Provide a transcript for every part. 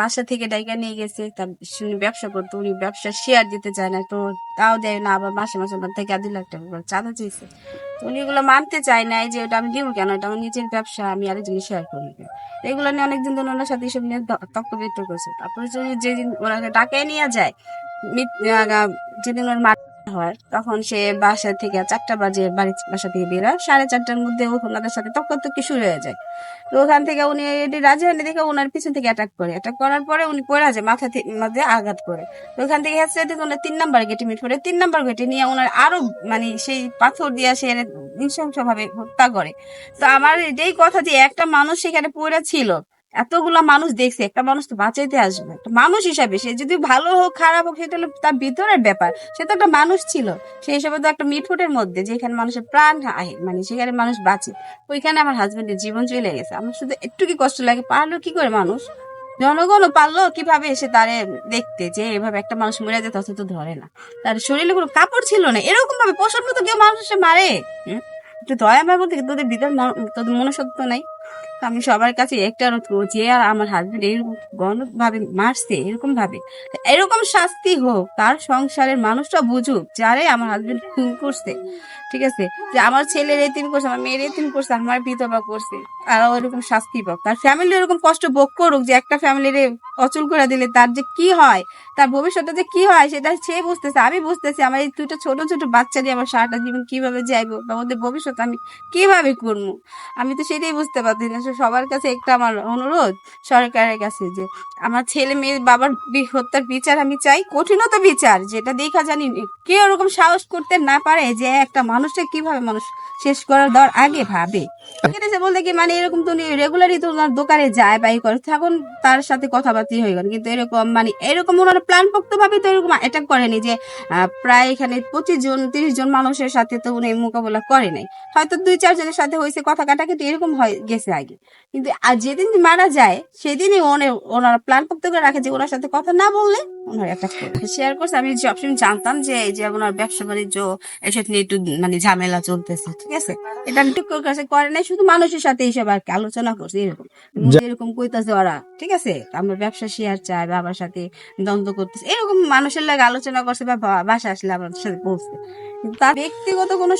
বাসা থেকে ডাইকা নিয়ে গেছে, তা শুনে ব্যবসা করতো, উনি ব্যবসা শেয়ার দিতে চায় না, তো তাও দেয় না, আবার মাসে মাসে আমার থেকে দুই লাখ টাকা চাঁদা চেয়েছে তো উনি এগুলো মানতে চায় না যে ওটা আমি দিব কেন? এটা আমার নিজের ব্যবসা, আমি আরেকজনকে শেয়ার করি? এগুলো নিয়ে অনেকদিন ধরে ওনার সাথে এসব নিয়ে তক্ক তর্ক বিতর্ক করছে তারপরে যদি যেদিন ওনাকে টাকায় নিয়ে যায় যেদিন ওর হয়। তখন সে বাসা থেকে চারটা বাজে বাড়ি বাসা থেকে বেরোয় সাড়ে চারটার মধ্যে ওনাদের সাথে তর্কাতর্কি শুরু হয়ে যায়। তো ওখান থেকে উনি রাজি হয়নি দেখে ওনার পিছন থেকে অ্যাটাক করে। অ্যাটাক করার পরে উনি পড়ে যায় মাথা মধ্যে আঘাত করে। তো ওখান থেকে হচ্ছে দেখে ওনার তিন নাম্বার গেটে মিট করে। তিন নাম্বার গেটে নিয়ে ওনার আরও মানে সেই পাথর দিয়ে সে নৃশংস ভাবে হত্যা করে। তো আমার এটাই কথা যে একটা মানুষ সেখানে পড়ে ছিল। এতগুলা মানুষ দেখছে, একটা মানুষ তো বাঁচাইতে আসবে। একটা মানুষ হিসাবে সে যদি ভালো হোক, খারাপ হোক সেটা হলো তার ভিতরের ব্যাপার। সে তো একটা মানুষ ছিল। সেই হিসাবে তো একটা মিটফুটের মধ্যে, যেখানে মানুষের প্রাণ আহে মানে সেখানে মানুষ বাঁচে। ওইখানে আমার হাজবেন্ডের জীবন চলে গেছে। আমার শুধু একটু কি কষ্ট লাগে? পারল কি করে মানুষ? জনগণও পারল কীভাবে এসে তারে দেখতে যে এভাবে একটা মানুষ মরে যেত অথচ তো ধরে না। তার শরীরে কোনো কাপড় ছিল না। এরকম ভাবে পশুর মতো কেউ মানুষে মারে? একটু দয়া আমার বলতে তোদের ভিতর তোদের মনুষ্যত্ব নাই। তো আমি সবার কাছে একটা অনুরোধ করব যে আর আমার হাজবেন্ড এরকম গণভাবে মারছে এরকম ভাবে এরকম শাস্তি হোক, তার সংসারের মানুষটা বুঝুক যারে আমার হাজবেন্ড খুন করছে, ঠিক আছে? যে আমার ছেলের এতিম করছে, আমার মেয়ের এতিম করছে, আমার বিধবা করছে আর ওরকম শাস্তি পাক। তার ফ্যামিলি এরকম কষ্ট ভোগ করুক যে একটা ফ্যামিলির অচল করে দিলে তার যে কি হয় তার ভবিষ্যতে যে কি হয় সেটা সে বুঝতেছে আমি বুঝতেছি। আমার এই দুটো ছোট ছোট বাচ্চা নিয়ে আমার সারাটা জীবন কীভাবে যাইবো বা ওদের ভবিষ্যৎ আমি কীভাবে করব? আমি তো সেটাই বুঝতে পারছি না। সবার কাছে একটা আমার অনুরোধ সরকারের কাছে যে আমার ছেলে মেয়ে বাবার বি- হত্যার বিচার আমি চাই কঠিনত বিচার যেটা দেখা জানি কে ওরকম সাহস করতে না পারে যে একটা মানুষকে কীভাবে মানুষ শেষ করার দেওয়ার আগে ভাবে। বলতে কি মানে এরকম তো রেগুলারই তো দোকানে যায় বাই করে তখন তার সাথে কথাবার্তা হয়ে গেল। কিন্তু এরকম মানে এরকম ওনারা প্ল্যান পোক্ত ভাবে তো এরকম অ্যাটাক করেনি যে প্রায় এখানে পঁচিশ জন তিরিশ জন মানুষের সাথে তো উনি মোকাবেলা করে নাই। হয়তো দুই চারজনের সাথে হয়েছে কথা কাটাকাটি এরকম হয় গেছে আগে। কিন্তু আর যেদিন মারা যায় সেদিনই ওনে ওনারা প্ল্যান পোক্ত করে রাখে যে ওনার সাথে কথা না বললে ওনার অ্যাটাক করবে। শেয়ার করছে আমি সবসময় জানতাম যে এই যে ওনার ব্যবসা বাণিজ্য এসব নিয়ে একটু মানে ঝামেলা চলতেছে ঠিক আছে? এটা ঠিক করে কাছে করে নাই শুধু মানুষের সাথে এইসব আর কি আলোচনা করছে এরকম। এরকম কইতাছে ওরা ঠিক আছে? আমরা ব্যবসা শেয়ার চায়, বাবার সাথে দ্বন্দ্ব করতেছে। এরকম মানুষের লাগে আলোচনা করছে বা বাসা আসলে আমার সাথে বলছে। তার ব্যক্তিগত কোনো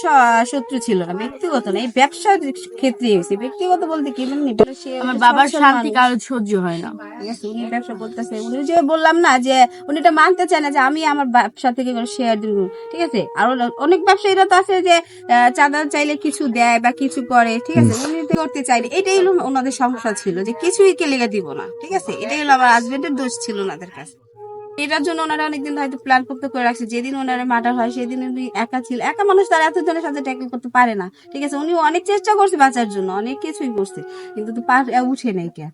শত্রু ছিল না ব্যক্তিগত না এই ব্যবসার ক্ষেত্রে হয়েছে। ব্যক্তিগত বলতে কি মানে আমার বাবার শান্তি কারও সহ্য হয় না। উনি ব্যবসা করতেছে। উনি যে বললাম না যে উনি এটা মানতে চায় না যে আমি আমার ব্যবসা থেকে কোনো শেয়ার দিব। ঠিক আছে? আর অনেক ব্যবসায়ীরা তো আছে যে চাঁদা চাইলে কিছু দেয় বা কিছু করে। ঠিক আছে? উনি তো করতে চাইলে এটাই হলো ওনাদের সমস্যা ছিল যে কিছুই কে লেগে দিব না। ঠিক আছে? এটাই হলো আমার হাজবেন্ডের দোষ ছিল ওনাদের কাছে। এটার জন্য ওনারা অনেকদিন হয়তো প্ল্যান করতে করে রাখছে। যেদিন ওনারা মার্ডার হয়, সেদিন উনি একা ছিল। একা মানুষ তার এতজনের সাথে ট্যাকেল করতে পারে না। ঠিক আছে? উনি অনেক চেষ্টা করছে বাঁচার জন্য, অনেক কিছুই করছে। কিন্তু তো পার উঠে নেই কে?